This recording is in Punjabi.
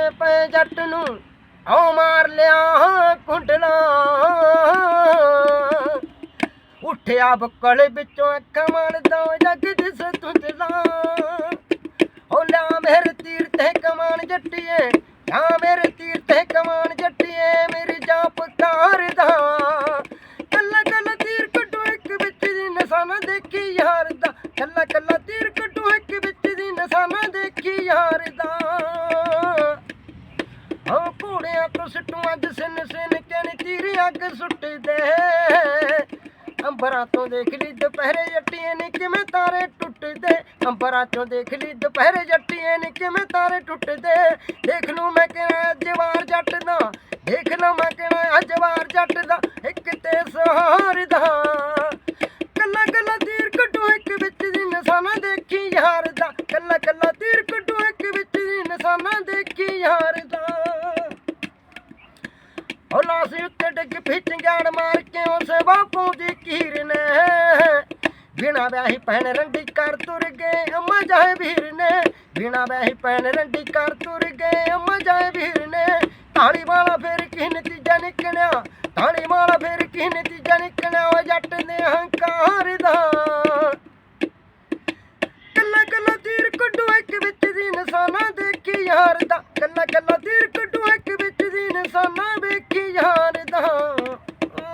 ਤੇ ਪਏ ਜੱਟ ਨੂੰ ਓ ਮਾਰ ਲਿਆ ਕੁੰਡਲਾ। ਉੱਠਿਆ ਬੁੱਕਲ ਵਿੱਚੋਂ ਅੱਖਾਂ ਮਲਦਾ ਜੱਗ ਦਿਸ ਤੁੰਦਲਾ ਓ ਲਿਆ ਮੇਰੇ ਤੀਰ ਤੇ ਕਮਾਨ ਜੱਟੀਏ, ਲਿਆ ਮੇਰੇ ਤੀਰ ਤੇ ਕਮਾਨ ਜੱਟੀਏ, ਮੇਰੀ ਜਾਪ ਕਰਦਾ। ਕੱਲਾ ਕੱਲਾ ਤੀਰ ਕਟੋ ਇੱਕ ਵਿੱਚ ਦੀ ਨਿਸ਼ਾਨਾ ਦੇਖੀ ਯਾਰ ਦਾ ਕੱਲਾ ਕੱਲਾ ਤੀਰ ਕਟੋ ਇੱਕ ਵਿੱਚ ਦੀ ਨਿਸ਼ਾਨਾ ਸਿੱਟੂ ਅੱਜ ਸਿਨ ਸਿਨ ਕੇ ਨੀ ਅੱਗ ਸੁੱਟਦੇ। ਅੰਬਰਾਂ ਤੋਂ ਦੇਖ ਲਈ ਦੁਪਹਿਰੇ ਜੱਟੀਆਂ ਨੇ ਕਿਵੇਂ ਤਾਰੇ ਟੁੱਟਦੇ। ਅੰਬਰਾਂ ਤੋਂ ਦੇਖ ਲਈ ਦੁਪਹਿਰੇ ਜੱਟੀਆਂ ਨੇ ਕਿਵੇਂ ਤਾਰੇ ਟੁੱਟਦੇ। ਦੇਖ ਲੂ ਮੈਂ ਕਿਹਾ ਜਵਾਰ ਜੱਟ ਦਾ ਦੇਖ ਲੂ ਮੈਂ ਕਿਹਾ ਜਵਾਰ ਜੱਟ ਦਾ ਇੱਕ ਤੇ ਸਹਾਰ ਦਾ ਕੱਲਾ ਕੱਲਾ ਤੀਰ ਕੱਟੋ ਇੱਕ ਵਿੱਚ ਦੀ ਨਿਸ਼ਾਨਾ ਦੇਖੀ ਯਾਰ ਦਾ ਕੱਲਾ ਕੱਲਾ ਤੀਰ ਕਟੋ ਇੱਕ ਵਿੱਚ ਦੀ ਨਿਸ਼ਾਨਾ ਦੇਖੀ ਯਾਰ ਉਹ ਲਾਸੀ ਉੱਤੇ ਡਿੱਗ ਫਿੱਟ ਜਾਣ ਮਾਰ ਕੇ ਉਸ ਬਾਪੂ ਦੀ ਕੀਰ ਨੇ। ਬਿਨਾ ਵਿਆਹੀ ਪੈਣ ਰੰਡੀ ਕਰ ਤੁਰ ਗਏ ਅੰਮਾ ਜਾਏ ਵੀਰ ਨੇ। ਬਿਨਾ ਵਿਆਹੀ ਪੈਣ ਰੰਡੀ ਕਰ ਤੁਰ ਗਏ ਅੰਮਾ ਜਾਏ ਵੀਰ ਨੇ। ਤਾਲੀ ਵਾਲਾ ਫੇਰ ਕੀ ਨਤੀਜਾ ਨਿਕਲਿਆ ਤਾਲੀ ਵਾਲਾ ਫੇਰ ਕੀ ਨਤੀਜਾ ਨਿਕਲਿਆ ਉਹ ਜੱਟ ਦੇ ਹੰਕਾਰ ਦਾ। ਕੱਲਾ ਕੱਲਾ ਤੀਰ ਕੱਢੋ, ਇੱਕ ਵਿੱਚ ਦੀ ਨਿਸ਼ਾਨਾ ਦੇਖੀ ਯਾਰ ਦਾ। ਕੱਲਾ ਕੱਲਾ ਤੀਰ